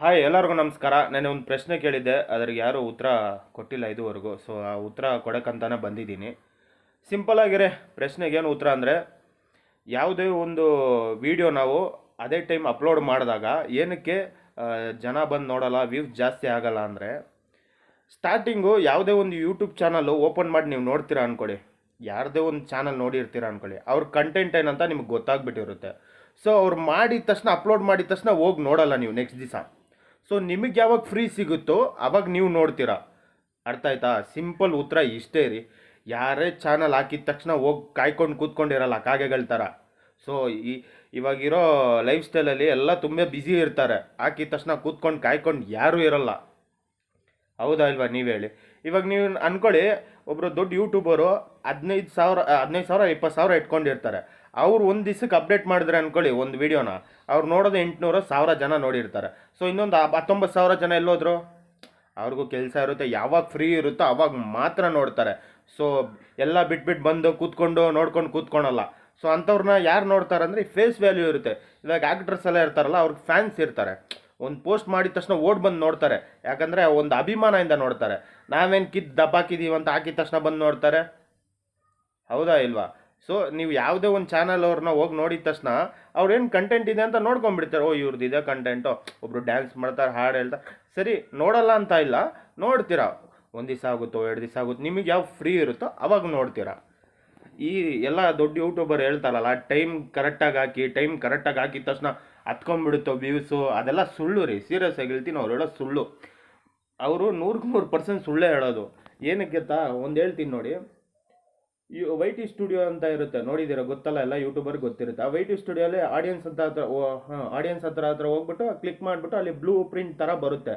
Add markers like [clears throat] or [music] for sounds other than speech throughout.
Hi ಎಲ್ಲರಿಗೂ ನಮಸ್ಕಾರ. ನಾನು ಒಂದು ಪ್ರಶ್ನೆ ಕೇಳಿದ್ದೆ. ಅದ್ರಿಗೆ ಯಾರೂ ಉತ್ತರ ಕೊಟ್ಟಿಲ್ಲ ಇದುವರೆಗೂ. ಸೊ ಆ ಉತ್ತರ ಕೊಡೋಕ್ಕಂತಾನೆ ಬಂದಿದ್ದೀನಿ. ಸಿಂಪಲ್ ಪ್ರಶ್ನೆಗೇನು ಪ್ರಶ್ನೆಗೆ ಏನು ಉತ್ತರ ಅಂದರೆ, ಯಾವುದೇ ಒಂದು ವಿಡಿಯೋ ನಾವು ಅದೇ ಟೈಮ್ ಅಪ್ಲೋಡ್ ಮಾಡಿದಾಗ ಏನಕ್ಕೆ ಜನ ಬಂದು ನೋಡಲ್ಲ ವ್ಯೂಸ್ ಜಾಸ್ತಿ ಆಗಲ್ಲ ಅಂದರೆ ಸ್ಟಾರ್ಟಿಂಗು ಯಾವುದೇ ಒಂದು ಯೂಟ್ಯೂಬ್ ಚಾನಲ್ಲು ಓಪನ್ ಮಾಡಿ ನೀವು ನೋಡ್ತೀರಾ ಅಂದ್ಕೊಳ್ಳಿ ಯಾರದೇ ಒಂದು ಚಾನಲ್ ನೋಡಿರ್ತೀರಾ ಅಂದ್ಕೊಳ್ಳಿ ಅವ್ರ ಕಂಟೆಂಟ್ ಏನಂತ ನಿಮ್ಗೆ ಗೊತ್ತಾಗ್ಬಿಟ್ಟಿರುತ್ತೆ. ಸೊ ಅವ್ರು ಮಾಡಿದ ತಕ್ಷಣ ಅಪ್ಲೋಡ್ ಮಾಡಿದ ತಕ್ಷಣ ಹೋಗಿ ನೋಡಲ್ಲ ನೀವು ನೆಕ್ಸ್ಟ್ ದಿವಸ. ಸೊ ನಿಮಗೆ ಯಾವಾಗ ಫ್ರೀ ಸಿಗುತ್ತೋ ಅವಾಗ ನೀವು ನೋಡ್ತೀರಾ. ಅರ್ಥ ಆಯ್ತಾ? ಸಿಂಪಲ್ ಉತ್ತರ ಇಷ್ಟೇ ರೀ. ಯಾರೇ ಚಾನಲ್ ಹಾಕಿದ ತಕ್ಷಣ ಹೋಗಿ ಕಾಯ್ಕೊಂಡು ಕೂತ್ಕೊಂಡಿರಲ್ಲ ಕಾಗೆಗಳ ಥರ ಸೊ ಈ, ಇವಾಗಿರೋ ಲೈಫ್ ಸ್ಟೈಲಲ್ಲಿ ಎಲ್ಲ ತುಂಬ ಬ್ಯುಸಿ ಇರ್ತಾರೆ. ಹಾಕಿದ ತಕ್ಷಣ ಕೂತ್ಕೊಂಡು ಕಾಯ್ಕೊಂಡು ಯಾರೂ ಇರಲ್ಲ. ಹೌದಾ ಇಲ್ವಾ? ನೀವು ಹೇಳಿ. ಇವಾಗ ನೀವು ಅಂದ್ಕೊಳ್ಳಿ ಒಬ್ಬರು ದೊಡ್ಡ ಯೂಟ್ಯೂಬರು ಹದಿನೈದು ಸಾವಿರ ಹದಿನೈದು ಸಾವಿರ ಇಪ್ಪತ್ತು ಸಾವಿರ ಇಟ್ಕೊಂಡಿರ್ತಾರೆ. ಅವ್ರು ಒಂದು ದಿವ್ಸಕ್ಕೆ ಅಪ್ಡೇಟ್ ಮಾಡಿದ್ರೆ ಅಂದ್ಕೊಳ್ಳಿ ಒಂದು ವಿಡಿಯೋನ ಅವ್ರು ನೋಡೋದು ಎಂಟುನೂರು, ಸಾವಿರ ಜನ ನೋಡಿರ್ತಾರೆ. ಸೊ ಇನ್ನೊಂದು ಹತ್ತೊಂಬತ್ತು ಸಾವಿರ ಜನ ಎಲ್ಲೋದ್ರು? ಅವ್ರಿಗೂ ಕೆಲಸ ಇರುತ್ತೆ. ಯಾವಾಗ ಫ್ರೀ ಇರುತ್ತೋ ಅವಾಗ ಮಾತ್ರ ನೋಡ್ತಾರೆ. ಸೊ ಎಲ್ಲ ಬಿಟ್ಬಿಟ್ಟು ಬಂದು ಕೂತ್ಕೊಂಡು, ನೋಡ್ಕೊಂಡು ಕೂತ್ಕೊಳಲ್ಲ. ಸೊ ಅಂಥವ್ರನ್ನ ಯಾರು ನೋಡ್ತಾರೆ ಅಂದರೆ ಫೇಸ್ ವ್ಯಾಲ್ಯೂ ಇರುತ್ತೆ. ಇವಾಗ ಆ್ಯಕ್ಟ್ರಸ್ ಎಲ್ಲ ಇರ್ತಾರಲ್ಲ, ಅವ್ರಿಗೆ ಫ್ಯಾನ್ಸ್ ಇರ್ತಾರೆ. ಒಂದು ಪೋಸ್ಟ್ ಮಾಡಿದ ತಕ್ಷಣ ಓಡ್ ಬಂದು ನೋಡ್ತಾರೆ. ಯಾಕಂದರೆ ಒಂದು ಅಭಿಮಾನದಿಂದ ನೋಡ್ತಾರೆ. ನಾವೇನು ಕಿತ್ತು ದಬ್ಬಾಕಿದ್ದೀವಿ ಅಂತ ಹಾಕಿದ ತಕ್ಷಣ ಬಂದು ನೋಡ್ತಾರೆ. ಹೌದಾ ಇಲ್ವಾ? ಸೊ ನೀವು ಯಾವುದೇ ಒಂದು ಚಾನಲ್ ಅವ್ರನ್ನ ಹೋಗಿ ನೋಡಿದ ತಕ್ಷಣ ಅವ್ರೇನು ಕಂಟೆಂಟ್ ಇದೆ ಅಂತ ನೋಡ್ಕೊಂಡ್ಬಿಡ್ತಾರೆ ಓ ಇವ್ರದ್ದು ಇದೆ ಕಂಟೆಂಟು ಒಬ್ಬರು ಡ್ಯಾನ್ಸ್ ಮಾಡ್ತಾರೆ, ಹಾಡು ಹೇಳ್ತಾರೆ. ಸರಿ, ನೋಡಲ್ಲ ಅಂತ ಇಲ್ಲ. ನೋಡ್ತೀರಾ? ಒಂದು ದಿವಸ ಆಗುತ್ತೋ, ಎರಡು ದಿವಸ ಆಗುತ್ತೋ, ನಿಮಗೆ ಯಾವ ಫ್ರೀ ಇರುತ್ತೋ ಅವಾಗ ನೋಡ್ತೀರಾ? ಈ ಎಲ್ಲ ದೊಡ್ಡ ಯೂಟ್ಯೂಬರ್ ಹೇಳ್ತಾರಲ್ಲ ಟೈಮ್ ಕರೆಕ್ಟಾಗಿ ಹಾಕಿ ಟೈಮ್ ಕರೆಕ್ಟಾಗಿ ಹಾಕಿದ ತಕ್ಷಣ ಹತ್ಕೊಂಡ್ಬಿಡುತ್ತೋ ವ್ಯೂಸು ಅದೆಲ್ಲ ಸುಳ್ಳು ರೀ. ಸೀರಿಯಸ್ ಆಗಿ ಹೇಳ್ತೀನಿ ಅವ್ರು ಸುಳ್ಳು. ಅವರು ನೂರಕ್ಕೆ ನೂರು ಪರ್ಸೆಂಟ್ ಸುಳ್ಳೇ ಹೇಳೋದು. ಏನಕ್ಕೆ ತಾ, ಒಂದು ಹೇಳ್ತೀನಿ ನೋಡಿ. ಈ ವೈ ಟಿ ಸ್ಟುಡಿಯೋ ಅಂತ ಇರುತ್ತೆ. ನೋಡಿದ್ದೀರಾ? ಗೊತ್ತಲ್ಲ, ಎಲ್ಲ ಯೂಟ್ಯೂಬರ್ ಗೊತ್ತಿರುತ್ತೆ. ಆ ವೈ ಟಿ ಸ್ಟುಡಿಯೋಲಿ ಆಡಿಯನ್ಸ್ ಅಂತ ಹತ್ರ ಆಡಿಯನ್ಸ್ ಹತ್ರ ಹತ್ರ ಹೋಗ್ಬಿಟ್ಟು ಕ್ಲಿಕ್ ಮಾಡಿಬಿಟ್ಟು ಅಲ್ಲಿ ಬ್ಲೂ ಪ್ರಿಂಟ್ ಥರ ಬರುತ್ತೆ.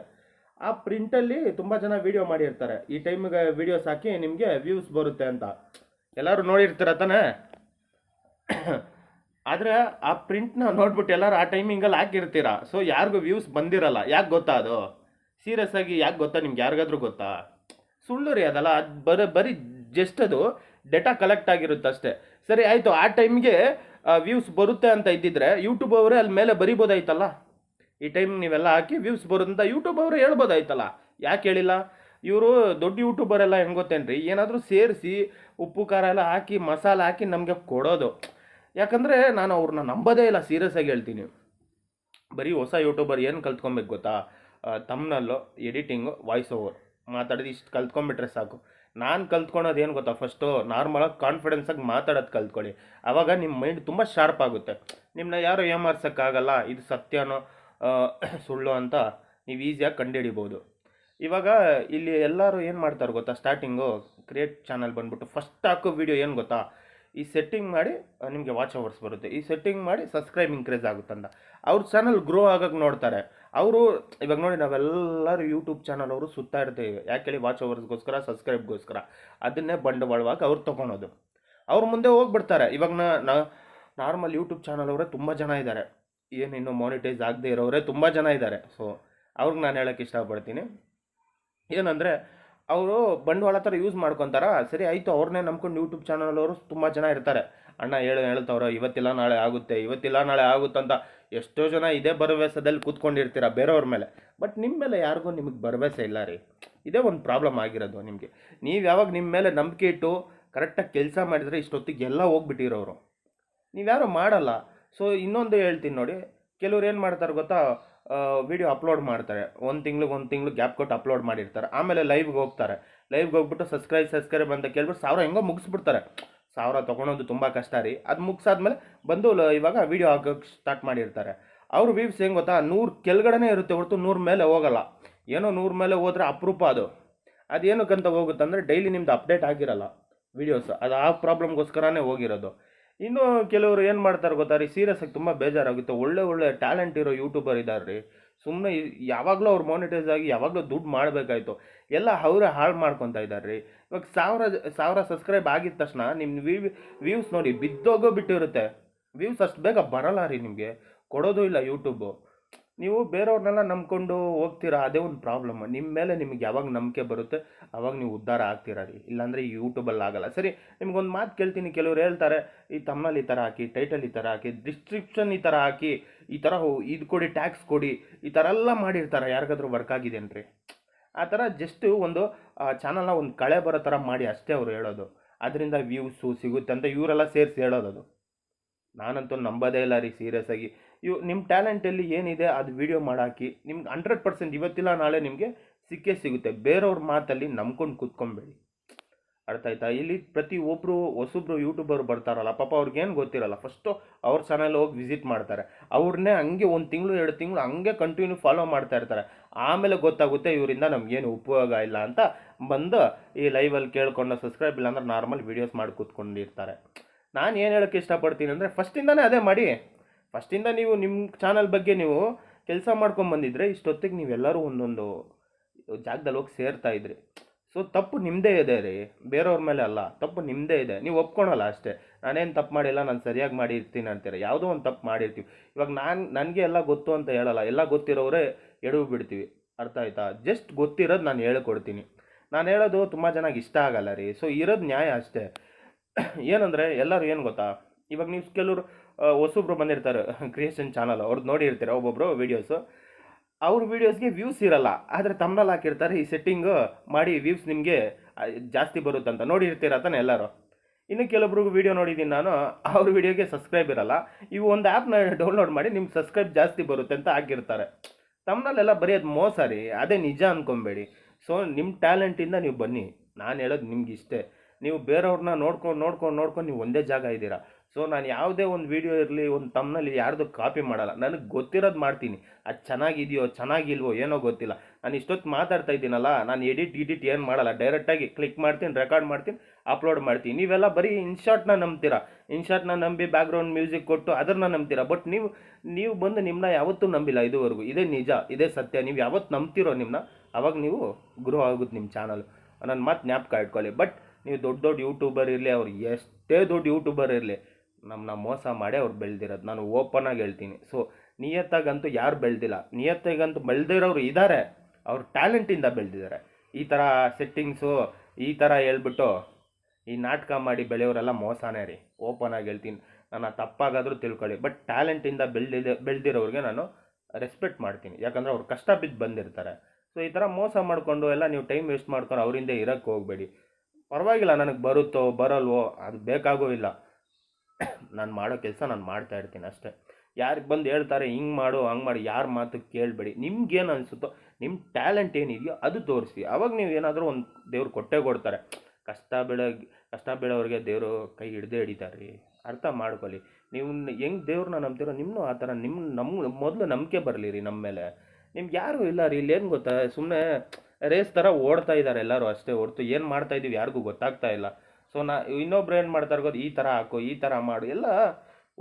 ಆ ಪ್ರಿಂಟಲ್ಲಿ ತುಂಬ ಜನ ವೀಡಿಯೋ ಮಾಡಿರ್ತಾರೆ. ಈ ಟೈಮಿಗೆ ವೀಡಿಯೋಸ್ ಹಾಕಿ ನಿಮಗೆ ವ್ಯೂಸ್ ಬರುತ್ತೆ ಅಂತ. ಎಲ್ಲರೂ ನೋಡಿರ್ತೀರ ತಾನೇ? ಆದರೆ ಆ ಪ್ರಿಂಟ್ನ ನೋಡ್ಬಿಟ್ಟು ಎಲ್ಲರೂ ಆ ಟೈಮಿಂಗಲ್ಲಿ ಹಾಕಿರ್ತೀರ? ಸೊ ಯಾರಿಗೂ ವ್ಯೂಸ್ ಬಂದಿರಲ್ಲ. ಯಾಕೆ ಗೊತ್ತಾ ಅದು? ಸೀರಿಯಸ್ ಆಗಿ ಯಾಕೆ ಗೊತ್ತಾ ನಿಮ್ಗೆ? ಯಾರಿಗಾದ್ರೂ ಗೊತ್ತಾ? ಸುಳ್ಳು ರೀ ಅದಲ್ಲ. ಅದು ಬರೀ ಬರೀ ಜಸ್ಟ್ ಅದು ಡೇಟಾ ಕಲೆಕ್ಟ್ ಆಗಿರುತ್ತೆ ಅಷ್ಟೇ ಸರಿ, ಆಯಿತು. ಆ ಟೈಮ್ಗೆ ವ್ಯೂಸ್ ಬರುತ್ತೆ ಅಂತ ಇದ್ದಿದ್ರೆ ಯೂಟ್ಯೂಬ್ ಅವರೇ ಅಲ್ಲಿ ಮೇಲೆ ಬರಿಬೋದಾಯ್ತಲ್ಲ? ಈ ಟೈಮ್ ನೀವೆಲ್ಲ ಹಾಕಿ ವ್ಯೂಸ್ ಬರುತ್ತೆ ಅಂತ ಯೂಟ್ಯೂಬ್ ಅವರು ಹೇಳ್ಬೋದಾಯ್ತಲ್ಲ? ಯಾಕೆ ಹೇಳಿಲ್ಲ? ಇವರು ದೊಡ್ಡ ಯೂಟ್ಯೂಬರ್ ಎಲ್ಲ ಹೆಂಗೆ ಗೊತ್ತೇನ್ರಿ? ಏನಾದರೂ ಸೇರಿಸಿ ಉಪ್ಪು, ಖಾರ ಎಲ್ಲ ಹಾಕಿ, ಮಸಾಲೆ ಹಾಕಿ ನಮಗೆ ಕೊಡೋದು. ಯಾಕಂದರೆ ನಾನು ಅವ್ರನ್ನ ನಂಬೋದೇ ಇಲ್ಲ ಸೀರಿಯಸ್ ಆಗಿ ಹೇಳ್ತೀನಿ. ಬರೀ ಹೊಸ ಯೂಟ್ಯೂಬರ್ ಏನು ಕಲ್ತ್ಕೊಬೇಕು ಗೊತ್ತಾ? ತಮ್ನಲ್ಲು ಎಡಿಟಿಂಗು ವಾಯ್ಸ್ ಓವರ್ ಮಾತಾಡೋದು ಇಷ್ಟು ಕಲ್ತ್ಕೊಂಡ್ಬಿಟ್ರೆ ಸಾಕು. ನಾನು ಕಲ್ತ್ಕೊಳೋದು ಏನು ಗೊತ್ತಾ? ಫಸ್ಟು ನಾರ್ಮಲಾಗಿ ಕಾನ್ಫಿಡೆನ್ಸಾಗಿ ಮಾತಾಡೋದು ಕಲ್ತ್ಕೊಳ್ಳಿ. ಆವಾಗ ನಿಮ್ಮ ಮೈಂಡ್ ತುಂಬ ಶಾರ್ಪ್ ಆಗುತ್ತೆ. ನಿಮ್ಮನ್ನ ಯಾರು ಏಮಾರ್ಸೋಕ್ಕಾಗಲ್ಲ, ಇದು ಸತ್ಯನೋ [coughs] ಸುಳ್ಳು ಅಂತ ನೀವು ಈಸಿಯಾಗಿ ಕಂಡುಹಿಡಿಬೋದು. ಇವಾಗ ಇಲ್ಲಿ ಎಲ್ಲರೂ ಏನು ಮಾಡ್ತಾರೆ ಗೊತ್ತಾ? ಸ್ಟಾರ್ಟಿಂಗು ಕ್ರಿಯೇಟ್ ಚಾನಲ್ ಬಂದ್ಬಿಟ್ಟು ಫಸ್ಟ್ ಹಾಕೋ ವಿಡಿಯೋ ಏನು ಗೊತ್ತಾ? ಈ ಸೆಟ್ಟಿಂಗ್ ಮಾಡಿ ನಿಮಗೆ ವಾಚ್ ಅವರ್ಸ್ ಬರುತ್ತೆ. ಈ ಸೆಟ್ಟಿಂಗ್ ಮಾಡಿ ಸಬ್ಸ್ಕ್ರೈಬ್ ಇನ್ಕ್ರೀಸ್ ಆಗುತ್ತಂತ ಅವ್ರ ಚಾನಲ್ ಗ್ರೋ ಆಗೋಕ್ಕೆ ನೋಡ್ತಾರೆ. ಅವರು, ಇವಾಗ ನೋಡಿ ನಾವೆಲ್ಲರೂ ಯೂಟ್ಯೂಬ್ ಚಾನಲ್ ಅವರು ಸುತ್ತಾ ಇರ್ತೀವಿ. ಯಾಕೆ ಹೇಳಿ ವಾಚ್ ಅವರ್ಸ್ಗೋಸ್ಕರ ಸಬ್ಸ್ಕ್ರೈಬ್ಗೋಸ್ಕರ ಅದನ್ನೇ ಬಂಡವಾಳವಾಗಿ ಅವ್ರು ತೊಗೊಳೋದು. ಅವ್ರ ಮುಂದೆ ಹೋಗ್ಬಿಡ್ತಾರೆ. ಇವಾಗ ನಾ ನಾರ್ಮಲ್ ಯೂಟ್ಯೂಬ್ ಚಾನಲ್ ಅವರೇ ತುಂಬ ಜನ ಇದ್ದಾರೆ ಏನು ಮಾನಿಟೈಸ್ ಆಗದೆ ಇರೋರೇ ತುಂಬ ಜನ ಇದ್ದಾರೆ ಸೊ ಅವ್ರಿಗೆ ನಾನು ಹೇಳೋಕ್ಕೆ ಇಷ್ಟಪಡ್ತೀನಿ. ಏನಂದರೆ ಅವರು ಬಂಡವಾಳ ಥರ ಯೂಸ್ ಮಾಡ್ಕೊತಾರ. ಸರಿ, ಆಯಿತು, ಅವ್ರನ್ನೇ ನಂಬ್ಕೊಂಡು ಯೂಟ್ಯೂಬ್ ಚಾನಲವರು ತುಂಬ ಜನ ಇರ್ತಾರೆ. ಅಣ್ಣ ಹೇಳು, ಹೇಳ್ತವ್ರ, ಇವತ್ತಿಲ್ಲ, ನಾಳೆ ಆಗುತ್ತೆ, ಇವತ್ತಿಲ್ಲ, ನಾಳೆ ಆಗುತ್ತಂತ. ಎಷ್ಟೋ ಜನ ಇದೇ ಭರವಸೆದಲ್ಲಿ ಕೂತ್ಕೊಂಡಿರ್ತೀರ ಬೇರೆಯವ್ರ ಮೇಲೆ. ಬಟ್ ನಿಮ್ಮ ಮೇಲೆ ಯಾರಿಗೂ ನಿಮಗೆ ಭರವಸೆ ಇಲ್ಲ ರೀ. ಇದೇ ಒಂದು ಪ್ರಾಬ್ಲಮ್ ಆಗಿರೋದು ನಿಮಗೆ. ನೀವು ಯಾವಾಗ ನಿಮ್ಮ ಮೇಲೆ ನಂಬಿಕೆ ಇಟ್ಟು ಕರೆಕ್ಟಾಗಿ ಕೆಲಸ ಮಾಡಿದರೆ ಇಷ್ಟೊತ್ತಿಗೆ ಎಲ್ಲ ಹೋಗ್ಬಿಟ್ಟಿರೋರು ನೀವ್ಯಾರು ಮಾಡಲ್ಲ. ಸೊ ಇನ್ನೊಂದು ಹೇಳ್ತೀನಿ ನೋಡಿ. ಕೆಲವ್ರು ಏನು ಮಾಡ್ತಾರೆ ಗೊತ್ತಾ? ವಿಡಿಯೋ ಅಪ್ಲೋಡ್ ಮಾಡ್ತಾರೆ. ಒಂದು ತಿಂಗ್ಳಿಗೆ ಒಂದು ತಿಂಗ್ಳು ಗ್ಯಾಪ್ ಕೊಟ್ಟು ಅಪ್ಲೋಡ್ ಮಾಡಿರ್ತಾರೆ. ಆಮೇಲೆ ಲೈವ್ಗೆ ಹೋಗ್ತಾರೆ. ಲೈವ್ಗೆ ಹೋಗ್ಬಿಟ್ಟು ಸಬ್ಸ್ಕ್ರೈಬ್ ಸಬ್ಸ್ಕ್ರೈಬ್ ಅಂತ ಕೇಳ್ಬಿಟ್ಟು ಸಾವಿರ ಹೆಂಗೋ ಮುಗಿಸ್ಬಿಡ್ತಾರೆ. ಸಾವಿರ ತೊಗೊಳೋದು ತುಂಬ ಕಷ್ಟ ರೀ. ಅದು ಮುಗಿಸಾದ್ಮೇಲೆ ಬಂದು ಇವಾಗ ವೀಡಿಯೋ ಹಾಕೋಕ್ಕೆ ಸ್ಟಾರ್ಟ್ ಮಾಡಿರ್ತಾರೆ. ಅವ್ರ ವೀವ್ಸ್ ಹೆಂಗೆ ಗೊತ್ತಾ? ನೂರು ಕೆಳಗಡೆನೇ ಇರುತ್ತೆ ಹೊರತು ನೂರು ಮೇಲೆ ಹೋಗಲ್ಲ. ಏನೋ ನೂರು ಮೇಲೆ ಹೋದ್ರೆ ಅಪರೂಪ ಅದು. ಅದೇನಕ್ಕಂತ ಹೋಗುತ್ತಂದರೆ ಡೈಲಿ ನಿಮ್ದು ಅಪ್ಡೇಟ್ ಆಗಿರಲ್ಲ. ವೀಡಿಯೋಸ್ ಅದು ಆ ಪ್ರಾಬ್ಲಮ್ಗೋಸ್ಕರನೇ ಹೋಗಿರೋದು. ಇನ್ನು ಕೆಲವರು ಏನು ಮಾಡ್ತಾರೆ ಗೊತ್ತಾ ರೀ? ಸೀರಿಯಸ್ ಆಗಿ ತುಂಬ ಬೇಜಾರಾಗುತ್ತೆ. ಒಳ್ಳೆ ಒಳ್ಳೆ ಟ್ಯಾಲೆಂಟ್ ಇರೋ ಯೂಟ್ಯೂಬರ್ ಇದ್ದಾರೆ ರೀ. ಸುಮ್ಮನೆ ಯಾವಾಗಲೂ ಅವ್ರು ಮಾನಿಟೈಸ್ ಆಗಿ ಯಾವಾಗಲೂ ದುಡ್ಡು ಮಾಡಬೇಕಾಯ್ತು. ಎಲ್ಲ ಅವರೇ ಹಾಳು ಮಾಡ್ಕೊತಾ ಇದ್ದಾರೆ ರೀ. ಇವಾಗ ಸಾವಿರ ಸಾವಿರ ಸಬ್ಸ್ಕ್ರೈಬ್ ಆಗಿದ ತಕ್ಷಣ ನಿಮ್ಮ ವ್ಯೂ ವ್ಯೂಸ್ ನೋಡಿ ಬಿದ್ದೋಗೋ ಬಿಟ್ಟಿರುತ್ತೆ. ವ್ಯೂಸ್ ಅಷ್ಟು ಬೇಗ ಬರಲ್ಲ ರೀ ನಿಮಗೆ. ಕೊಡೋದು ಇಲ್ಲ ಯೂಟ್ಯೂಬು ನೀವು ಬೇರೆಯವ್ರನ್ನೆಲ್ಲ ನಂಬ್ಕೊಂಡು ಹೋಗ್ತೀರಾ? ಅದೇ ಒಂದು ಪ್ರಾಬ್ಲಮ್ ನಿಮ್ಮ ಮೇಲೆ ನಿಮ್ಗೆ ಯಾವಾಗ ನಂಬಿಕೆ ಬರುತ್ತೆ, ಅವಾಗ ನೀವು ಉದ್ಧಾರ ಆಗ್ತೀರಾ? ರೀ ಇಲ್ಲಾಂದರೆ ಯೂಟ್ಯೂಬಲ್ಲಿ ಆಗಲ್ಲ. ಸರಿ, ನಿಮ್ಗೊಂದು ಮಾತು ಕೇಳ್ತೀನಿ. ಕೆಲವ್ರು ಹೇಳ್ತಾರೆ, ಈ ತಮ್ಮಲ್ಲಿ ಈ ಥರ ಹಾಕಿ ಟೈಟಲ್ ಈ ಥರ ಹಾಕಿ ಡಿಸ್ಕ್ರಿಪ್ಷನ್ ಈ ಥರ ಹಾಕಿ, ಈ ಥರ ಇದು ಕೊಡಿ ಟ್ಯಾಕ್ಸ್ ಕೊಡಿ, ಈ ಥರ ಎಲ್ಲ ಮಾಡಿರ್ತಾರೆ. ಯಾರಿಗಾದ್ರೂ ವರ್ಕ್ ಆಗಿದೇನ್ರಿ ಆ ಥರ ಜಸ್ಟ್ ಒಂದು ಚಾನಲ್ನ ಒಂದು ಕಳೆ ಬರೋ ಥರ ಮಾಡಿ ಅಷ್ಟೇ ಅವರು ಹೇಳೋದು. ಅದರಿಂದ ವ್ಯೂಸು ಸಿಗುತ್ತೆ ಅಂತ ಇವರೆಲ್ಲ ಸೇರಿಸಿ ಹೇಳೋದು ಅದು. ನಾನಂತೂ ನಂಬೋದೇ ಇಲ್ಲ ರೀ ಸೀರಿಯಸ್ ಆಗಿ. ಇವು ನಿಮ್ಮ ಟ್ಯಾಲೆಂಟಲ್ಲಿ ಏನಿದೆ ಅದು ವಿಡಿಯೋ ಮಾಡಾಕಿ, ನಿಮ್ಗೆ ಹಂಡ್ರೆಡ್ ಪರ್ಸೆಂಟ್ ಇವತ್ತಿಲ್ಲ ನಾಳೆ ನಿಮಗೆ ಸಿಕ್ಕೇ ಸಿಗುತ್ತೆ. ಬೇರೆಯವ್ರ ಮಾತಲ್ಲಿ ನಂಬ್ಕೊಂಡು ಕೂತ್ಕೊಬೇಡಿ. ಅರ್ಥ ಆಯ್ತಾ? ಇಲ್ಲಿ ಪ್ರತಿ ಒಬ್ಬರು ಹೊಸಬ್ರು ಯೂಟ್ಯೂಬರ್ ಬರ್ತಾರಲ್ಲ, ಪಾಪ ಅವ್ರಿಗೇನು ಗೊತ್ತಿರಲ್ಲ. ಫಸ್ಟು ಅವ್ರ ಚಾನಲ್ ಹೋಗಿ ವಿಸಿಟ್ ಮಾಡ್ತಾರೆ. ಅವ್ರನ್ನೇ ಹಂಗೆ ಒಂದು ತಿಂಗಳು, ಎರಡು ತಿಂಗಳು ಹಂಗೆ ಕಂಟಿನ್ಯೂ ಫಾಲೋ ಮಾಡ್ತಾ ಇರ್ತಾರೆ. ಆಮೇಲೆ ಗೊತ್ತಾಗುತ್ತೆ ಇವರಿಂದ ನಮಗೇನು ಉಪಯೋಗ ಇಲ್ಲ ಅಂತ ಬಂದು ಈ ಲೈವಲ್ಲಿ ಕೇಳ್ಕೊಂಡು ಸಬ್ಸ್ಕ್ರೈಬ್ ಇಲ್ಲ ಅಂದ್ರೆ ನಾರ್ಮಲ್ ವೀಡಿಯೋಸ್ ಮಾಡಿ ಕೂತ್ಕೊಂಡಿರ್ತಾರೆ. ನಾನು ಏನು ಹೇಳೋಕ್ಕೆ ಇಷ್ಟಪಡ್ತೀನಿ ಅಂದರೆ ಫಸ್ಟಿಂದನೇ ಅದೇ ಮಾಡಿ. ಫಸ್ಟಿಂದ ನೀವು ನಿಮ್ಮ ಚಾನಲ್ ಬಗ್ಗೆ ನೀವು ಕೆಲಸ ಮಾಡ್ಕೊಂಬಂದಿದ್ರೆ ಇಷ್ಟೊತ್ತಿಗೆ ನೀವೆಲ್ಲರೂ ಒಂದೊಂದು ಜಾಗದಲ್ಲಿ ಹೋಗಿ ಸೇರ್ತಾ ಇದ್ರಿ. ಸೊ ತಪ್ಪು ನಿಮ್ಮದೇ ಇದೆ ರೀ. ಬೇರೆಯವ್ರ ಮೇಲೆ ಅಲ್ಲ, ತಪ್ಪು ನಿಮ್ಮದೇ ಇದೆ. ನೀವು ಒಪ್ಕೊಳಲ್ಲ ಅಷ್ಟೇ. ನಾನೇನು ತಪ್ಪು ಮಾಡಿಲ್ಲ, ನಾನು ಸರಿಯಾಗಿ ಮಾಡಿರ್ತೀನಿ ಅಂತೀರ. ಯಾವುದೋ ಒಂದು ತಪ್ಪು ಮಾಡಿರ್ತೀವಿ. ಇವಾಗ ನಾನು, ನನಗೆ ಎಲ್ಲ ಗೊತ್ತು ಅಂತ ಹೇಳಲ್ಲ. ಎಲ್ಲ ಗೊತ್ತಿರೋರೇ ಎಡವು ಬಿಡ್ತೀವಿ. ಅರ್ಥ ಆಯ್ತಾ? ಜಸ್ಟ್ ಗೊತ್ತಿರೋದು ನಾನು ಹೇಳ್ಕೊಡ್ತೀನಿ. ನಾನು ಹೇಳೋದು ತುಂಬ ಜನಕ್ಕೆ ಇಷ್ಟ ಆಗಲ್ಲ ರೀ. ಸೊ ಇರೋದು ನ್ಯಾಯ ಅಷ್ಟೇ. [clears throat] ಏನಂದರೆ ಎಲ್ಲರೂ ಏನು ಗೊತ್ತಾ? ಇವಾಗ ನೀವು ಕೆಲವರು ಹೊಸಬ್ರು ಬಂದಿರ್ತಾರೆ [laughs] ಕ್ರಿಯೇಷನ್ ಚಾನಲ್ ಅವ್ರದ್ದು ನೋಡಿರ್ತೀರ ಒಬ್ಬೊಬ್ಬರು ವೀಡಿಯೋಸು ಅವ್ರ ವೀಡಿಯೋಸ್ಗೆ ವ್ಯೂಸ್ ಇರಲ್ಲ, ಆದರೆ ತಮ್ಮಲ್ಲಿ ಹಾಕಿರ್ತಾರೆ, ಈ ಸೆಟ್ಟಿಂಗ್ ಮಾಡಿ ವ್ಯೂಸ್ ನಿಮಗೆ ಜಾಸ್ತಿ ಬರುತ್ತಂತ ನೋಡಿರ್ತೀರ ತಾನೆ ಎಲ್ಲರೂ. ಇನ್ನು ಕೆಲವೊಬ್ರಿಗೂ ವೀಡಿಯೋ ನೋಡಿದ್ದೀನಿ ನಾನು, ಅವ್ರ ವೀಡಿಯೋಗೆ ಸಬ್ಸ್ಕ್ರೈಬ್ ಇರಲ್ಲ. ಇವು ಒಂದು ಆ್ಯಪ್ನ ಡೌನ್ಲೋಡ್ ಮಾಡಿ ನಿಮ್ಗೆ ಸಬ್ಸ್ಕ್ರೈಬ್ ಜಾಸ್ತಿ ಬರುತ್ತೆ ಅಂತ ಹಾಕಿರ್ತಾರೆ. ತಮ್ಮಲ್ಲೆಲ್ಲ ಬರೆಯೋದು ಮೋಸ ರೀ, ಅದೇ ನಿಜ ಅಂದ್ಕೊಬೇಡಿ ಸೊ ನಿಮ್ಮ ಟ್ಯಾಲೆಂಟಿಂದ ನೀವು ಬನ್ನಿ, ನಾನು ಹೇಳೋದು ನಿಮ್ಗೆ ಇಷ್ಟೇ ನೀವು ಬೇರೆಯವ್ರನ್ನ ನೋಡ್ಕೊಂಡು ನೋಡ್ಕೊಂಡು ನೋಡ್ಕೊಂಡು ನೀವು ಒಂದೇ ಜಾಗ ಇದ್ದೀರಾ. ಸೊ ನಾನು ಯಾವುದೇ ಒಂದು ವೀಡಿಯೋ ಇರಲಿ, ಒಂದು ತಮ್ಮನಲ್ಲಿ ಯಾರ್ದು ಕಾಪಿ ಮಾಡಲ್ಲ. ನನಗೆ ಗೊತ್ತಿರೋದು ಮಾಡ್ತೀನಿ. ಅದು ಚೆನ್ನಾಗಿದೆಯೋ, ಚೆನ್ನಾಗಿಲ್ವೋ, ಏನೋ ಗೊತ್ತಿಲ್ಲ. ನಾನು ಇಷ್ಟೊತ್ತು ಮಾತಾಡ್ತಾ ಇದ್ದೀನಲ್ಲ, ನಾನು ಎಡಿಟ್ ಗಿಡಿಟ್ ಏನು ಮಾಡಲ್ಲ. ಡೈರೆಕ್ಟಾಗಿ ಕ್ಲಿಕ್ ಮಾಡ್ತೀನಿ ರೆಕಾರ್ಡ್ ಮಾಡ್ತೀನಿ ಅಪ್ಲೋಡ್ ಮಾಡ್ತೀನಿ. ನೀವೆಲ್ಲ ಬರೀ ಇನ್ಶಾಟ್ನ ನಂಬ್ತೀರಾ? ಇನ್ಶಾಟ್ನ ನಂಬಿ ಬ್ಯಾಕ್ಗ್ರೌಂಡ್ ಮ್ಯೂಸಿಕ್ ಕೊಟ್ಟು ಅದನ್ನ ನಂಬ್ತೀರಾ? ಬಟ್ ನೀವು ನೀವು ಬಂದು ನಿಮ್ಮನ್ನ ಯಾವತ್ತೂ ನಂಬಿಲ್ಲ ಇದುವರೆಗೂ. ಇದೇ ನಿಜ, ಇದೇ ಸತ್ಯ. ನೀವು ಯಾವತ್ತು ನಂಬ್ತಿರೋ ನಿಮ್ಮನ್ನ ಅವಾಗ ನೀವು ಗ್ರೋ ಆಗುತ್ತೆ ನಿಮ್ಮ ಚಾನಲ್ ನನ್ನ ಮಾತು ಜ್ಞಾಪಕ ಇಟ್ಕೊಳ್ಳಿ. ಬಟ್ ನೀವು ದೊಡ್ಡ ದೊಡ್ಡ ಯೂಟ್ಯೂಬರ್ ಇರಲಿ, ಅವ್ರು ಎಷ್ಟೇ ದೊಡ್ಡ ಯೂಟ್ಯೂಬರ್ ಇರಲಿ ನಮ್ಮನ್ನ ಮೋಸ ಮಾಡಿ ಅವ್ರು ಬೆಳೆದಿರೋದು. ನಾನು ಓಪನ್ ಆಗಿ ಹೇಳ್ತೀನಿ. ಸೊ ನಿಯತ್ತಾಗಂತೂ ಯಾರು ಬೆಳೆದಿಲ್ಲ. ನಿಯತ್ತಾಗಂತೂ ಬೆಳೆದಿರೋರು ಇದ್ದಾರೆ ಅವ್ರ ಟ್ಯಾಲೆಂಟಿಂದ ಬೆಳೆದಿದ್ದಾರೆ ಈ ಥರ ಸೆಟ್ಟಿಂಗ್ಸು ಈ ಥರ ಹೇಳ್ಬಿಟ್ಟು ಈ ನಾಟಕ ಮಾಡಿ ಬೆಳೆಯೋರೆಲ್ಲ ಮೋಸನೇ ರೀ. ಓಪನ್ ಆಗಿ ಹೇಳ್ತೀನಿ. ನಾನು ತಪ್ಪಾಗಾದರೂ ತಿಳ್ಕೊಳ್ಳಿ. ಬಟ್ ಟ್ಯಾಲೆಂಟಿಂದ ಬೆಳೆದಿದೆ ಬೆಳೆದಿರೋರಿಗೆ ನಾನು ರೆಸ್ಪೆಕ್ಟ್ ಮಾಡ್ತೀನಿ. ಯಾಕಂದರೆ ಅವ್ರು ಕಷ್ಟ ಬಿದ್ದು ಬಂದಿರ್ತಾರೆ. ಸೊ ಈ ಥರ ಮೋಸ ಮಾಡಿಕೊಂಡು ಎಲ್ಲ ನೀವು ಟೈಮ್ ವೇಸ್ಟ್ ಮಾಡ್ಕೊಂಡು ಅವರಿಂದ ಇರೋಕ್ಕೆ ಹೋಗಬೇಡಿ. ಪರವಾಗಿಲ್ಲ, ನನಗೆ ಬರುತ್ತೋ, ಬರಲ್ವೋ, ಅದು ಬೇಕಾಗೋ ಇಲ್ಲ. ನಾನು ಮಾಡೋ ಕೆಲಸ ನಾನು ಮಾಡ್ತಾ ಇರ್ತೀನಿ ಅಷ್ಟೇ. ಯಾರಿಗೆ ಬಂದು ಹೇಳ್ತಾರೆ, ಹಿಂಗೆ ಮಾಡು, ಹಂಗೆ ಮಾಡಿ, ಯಾರ ಮಾತು ಕೇಳಬೇಡಿ. ನಿಮ್ಗೇನು ಅನಿಸುತ್ತೋ ನಿಮ್ಮ ಟ್ಯಾಲೆಂಟ್ ಏನಿದೆಯೋ ಅದು ತೋರಿಸಿ. ಅವಾಗ ನೀವು ಏನಾದರೂ ಒಂದು ದೇವ್ರು ಕೊಟ್ಟೆ ಕೊಡ್ತಾರೆ. ಕಷ್ಟ ಬೀಳೋ ಕಷ್ಟ ಬೀಳೋರಿಗೆ ದೇವರು ಕೈ ಹಿಡ್ದೇ ಹಿಡಿತಾರೆ ರೀ ಅರ್ಥ ಮಾಡ್ಕೊಳ್ಳಿ. ನೀವು ಹೆಂಗೆ ದೇವ್ರನ್ನ ನಂಬ್ತೀರೋ ನಿಮ್ಮನ್ನು ಆ ಥರ ನಿಮ್ಮ ನಮ್ಮ ಮೊದಲು ನಂಬಿಕೆ ಬರಲಿ ರೀ ನಮ್ಮ ಮೇಲೆ. ನಿಮ್ಗೆ ಯಾರೂ ಇಲ್ಲ ರೀ, ಇಲ್ಲೇನು ಗೊತ್ತಾ? ಸುಮ್ಮನೆ ರೇಸ್ ಥರ ಓಡ್ತಾ ಇದ್ದಾರೆ ಎಲ್ಲರೂ ಅಷ್ಟೇ ಹೊರ್ತು. ಏನು ಮಾಡ್ತಾ ಇದ್ದೀವಿ ಯಾರಿಗೂ ಗೊತ್ತಾಗ್ತಾ ಇಲ್ಲ. ಸೊ ನಾ ಇನ್ನೊಬ್ರು ಏನು ಮಾಡ್ತಾರೆ ಗೊತ್ತು? ಈ ಥರ ಹಾಕು, ಈ ಥರ ಮಾಡು. ಎಲ್ಲ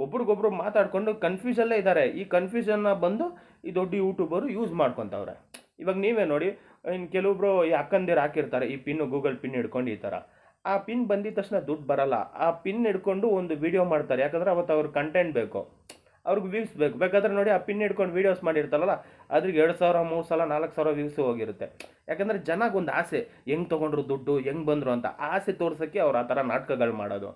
ಒಬ್ರಿಗೊಬ್ರು ಮಾತಾಡ್ಕೊಂಡು ಕನ್ಫ್ಯೂಷಲ್ಲೇ ಇದ್ದಾರೆ. ಈ ಕನ್ಫ್ಯೂಷನ್ನ ಬಂದು ಈ ದೊಡ್ಡ ಯೂಟ್ಯೂಬರು ಯೂಸ್ ಮಾಡ್ಕೊತವ್ರೆ. ಇವಾಗ ನೀವೇ ನೋಡಿ ಇನ್ನು ಕೆಲವೊಬ್ರು ಈ ಅಕ್ಕಂದಿರು ಹಾಕಿರ್ತಾರೆ, ಈ ಪಿನ್ನು ಗೂಗಲ್ ಪಿನ್ ಹಿಡ್ಕೊಂಡು ಈ ಥರ ಆ ಪಿನ್ ಬಂದಿದ ತಕ್ಷಣ ದುಡ್ಡು ಬರಲ್ಲ. ಆ ಪಿನ್ ಹಿಡ್ಕೊಂಡು ಒಂದು ವಿಡಿಯೋ ಮಾಡ್ತಾರೆ. ಯಾಕಂದರೆ ಅವತ್ತು ಅವ್ರ ಕಂಟೆಂಟ್ ಬೇಕು. ಅವ್ರಿಗೆ ವ್ಯೂಸ್ ಬೇಕು. ಬೇಕಾದ್ರೆ ನೋಡಿ ಆ ಪಿನ್ ಹಿಡ್ಕೊಂಡು ವೀಡಿಯೋಸ್ ಮಾಡಿರ್ತಾರಲ್ಲ, ಅದ್ರಿಗೆ ಎರಡು ಸಾವಿರ, ಮೂರು ಸಲ ನಾಲ್ಕು ಸಾವಿರ ವ್ಯೂಸ್ ಹೋಗಿರುತ್ತೆ. ಯಾಕಂದರೆ ಜನಕ್ಕೆ ಒಂದು ಆಸೆ, ಹೆಂಗೆ ತೊಗೊಂಡ್ರು ದುಡ್ಡು, ಹೆಂಗೆ ಬಂದರು ಅಂತ ಆಸೆ ತೋರ್ಸೋಕ್ಕೆ ಅವ್ರು ಆ ಥರ ನಾಟಕಗಳು ಮಾಡೋದು.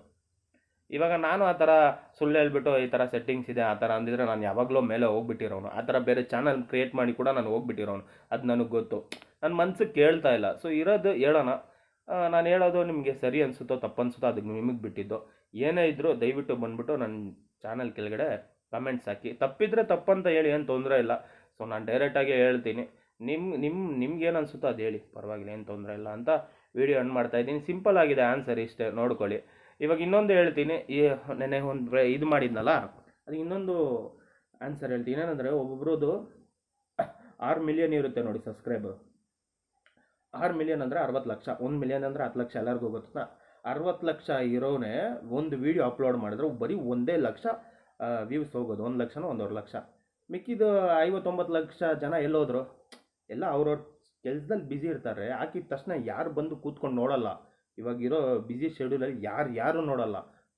ಇವಾಗ ನಾನು ಆ ಥರ ಸುಳ್ಳು ಹೇಳ್ಬಿಟ್ಟು ಈ ಥರ ಸೆಟ್ಟಿಂಗ್ಸ್ ಇದೆ, ಆ ಥರ ಅಂದಿದ್ರೆ ನಾನು ಯಾವಾಗಲೂ ಮೇಲೆ ಹೋಗ್ಬಿಟ್ಟಿರೋನು. ಆ ಥರ ಬೇರೆ ಚಾನಲ್ ಕ್ರಿಯೇಟ್ ಮಾಡಿ ಕೂಡ ನಾನು ಹೋಗ್ಬಿಟ್ಟಿರೋನು. ಅದು ನನಗೆ ಗೊತ್ತು. ನನ್ನ ಮನ್ಸಿಗೆ ಕೇಳ್ತಾ ಇಲ್ಲ. ಸೊ ಇರೋದು ಹೇಳೋಣ. ನಾನು ಹೇಳೋದು ನಿಮಗೆ ಸರಿ ಅನಿಸುತ್ತೋ ತಪ್ಪು ಅದಕ್ಕೆ ನಿಮಗೆ ಬಿಟ್ಟಿದ್ದು. ಏನೇ ಇದ್ದರೂ ದಯವಿಟ್ಟು ಬಂದುಬಿಟ್ಟು ನನ್ನ ಚಾನಲ್ ಕೆಳಗಡೆ ಕಮೆಂಟ್ಸ್ ಹಾಕಿ. ತಪ್ಪಿದ್ರೆ ತಪ್ಪಂತ ಹೇಳಿ, ಏನು ತೊಂದರೆ ಇಲ್ಲ. ಸೊ ನಾನು ಡೈರೆಕ್ಟಾಗಿ ಹೇಳ್ತೀನಿ. ನಿಮ್ಮ ನಿಮ್ಮ ನಿಮ್ಗೇನು ಅನಿಸುತ್ತೋ ಅದು ಹೇಳಿ. ಪರವಾಗಿಲ್ಲ, ಏನು ತೊಂದರೆ ಇಲ್ಲ ಅಂತ ವೀಡಿಯೋ ಅನ್ ಮಾಡ್ತಾ ಇದ್ದೀನಿ. ಸಿಂಪಲ್ ಆಗಿದೆ ಆನ್ಸರ್ ಇಷ್ಟೇ, ನೋಡ್ಕೊಳ್ಳಿ. ಇವಾಗ ಇನ್ನೊಂದು ಹೇಳ್ತೀನಿ. ಈ ನೆನೆ ಒಂದು ಇದು ಮಾಡಿದ್ನಲ್ಲ? ಅದು ಇನ್ನೊಂದು ಆನ್ಸರ್ ಹೇಳ್ತೀನಿ. ಏನಂದರೆ ಒಬ್ಬೊಬ್ರದ್ದು ಆರು ಮಿಲಿಯನ್ ಇರುತ್ತೆ ನೋಡಿ ಸಬ್ಸ್ಕ್ರೈಬರ್ ಆರು ಮಿಲಿಯನ್ ಅಂದರೆ ಅರವತ್ತು ಲಕ್ಷ. ಒಂದು ಮಿಲಿಯನ್ ಅಂದರೆ ಹತ್ತು ಲಕ್ಷ ಎಲ್ಲರಿಗೂ ಗೊತ್ತಾ ಅರವತ್ತು ಲಕ್ಷ ಇರೋನೇ ಒಂದು ವೀಡಿಯೋ ಅಪ್ಲೋಡ್ ಮಾಡಿದ್ರೆ ಬರೀ ಒಂದೇ ಲಕ್ಷ ವ್ಯೂಸ್ ಹೋಗೋದು, ಒಂದು ಲಕ್ಷನೋ ಒಂದೂವರೆ ಲಕ್ಷ. ಮಿಕ್ಕಿದ್ದು ಐವತ್ತೊಂಬತ್ತು ಲಕ್ಷ ಜನ ಎಲ್ಲೋದ್ರು, ಎಲ್ಲ ಅವ್ರವ್ರ ಕೆಲಸದಲ್ಲಿ ಬ್ಯುಸಿ ಇರ್ತಾರೆ, ಹಾಕಿದ ತಕ್ಷಣ ಯಾರು ಬಂದು ಕೂತ್ಕೊಂಡು ನೋಡಲ್ಲ. ಇವಾಗಿರೋ ಬ್ಯುಸಿ ಶೆಡ್ಯೂಲಲ್ಲಿ ಯಾರು ಯಾರು ನೋಡಲ್ಲ.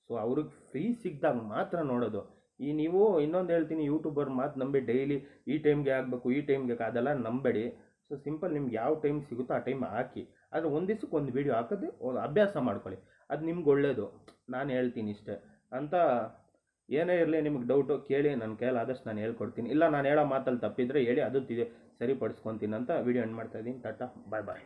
ಸೊ ಅವ್ರಿಗೆ ಫ್ರೀ ಸಿಕ್ಕಿದಾಗ ಮಾತ್ರ ನೋಡೋದು. ಈ ನೀವು ಇನ್ನೊಂದು ಹೇಳ್ತೀನಿ ಯೂಟ್ಯೂಬರ್ ಮಾತು ನಂಬಿ ಡೈಲಿ ಈ ಟೈಮ್ಗೆ ಆಗಬೇಕು, ಈ ಟೈಮ್ಗೆ ಅದೆಲ್ಲ ನಂಬೇಡಿ. ಸೊ ಸಿಂಪಲ್ ನಿಮ್ಗೆ ಯಾವ ಟೈಮ್ ಸಿಗುತ್ತೋ ಆ ಟೈಮ್ ಹಾಕಿ. ಆದರೆ ಒಂದು ದಿವ್ಸಕ್ಕೆ ಒಂದು ವೀಡಿಯೋ ಹಾಕೋದು ಅಭ್ಯಾಸ ಮಾಡ್ಕೊಳ್ಳಿ. ಅದು ನಿಮ್ಗೆ ಒಳ್ಳೆಯದು ನಾನು ಹೇಳ್ತೀನಿ ಇಷ್ಟೇ. ಅಂತ ಏನೇ ಇರಲಿ ನಿಮಗೆ ಡೌಟು ಕೇಳಿ ನನ್ನ ಕೈಯಲ್ಲಿ ಆದಷ್ಟು ನಾನು ಹೇಳ್ಕೊಡ್ತೀನಿ. ಇಲ್ಲ ನಾನು ಹೇಳೋ ಮಾತಲ್ಲಿ ತಪ್ಪಿದ್ರೆ ಹೇಳಿ ಅದು ಸರಿಪಡಿಸ್ಕೊತೀನಿ ಅಂತ ವೀಡಿಯೋ ಎಂಡ್ ಮಾಡ್ತಾಯಿದ್ದೀನಿ ಟಾಟಾ ಬಾಯ್ ಬಾಯ್